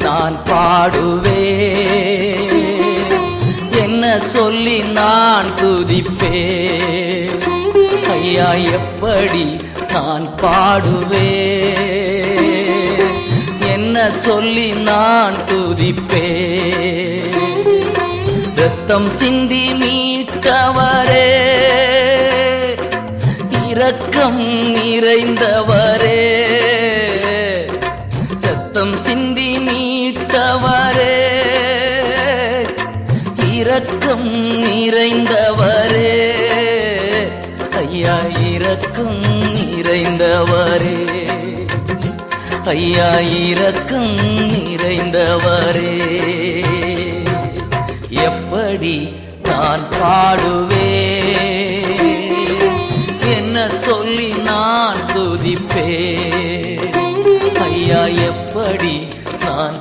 நான் பாடுவே என்ன சொல்லி நான் துதிப்பே ஐயா எப்படி நான் பாடுவே என்ன சொல்லி நான் துதிப்பே ரத்தம் சிந்தி மீட்டவரே இரக்கம் நிறைந்தவரே. ரத்தம் சிந்தி மீட்டவரே இரக்கம் நிறைந்தவரே ஐயா இரக்கம் நிறைந்தவரே ஐயா இரக்கம் நிறைந்தவரே. எப்படி நான் பாடுவே என்ன சொல்லி நான் துதிப்பே ஐயா எப்படி நான்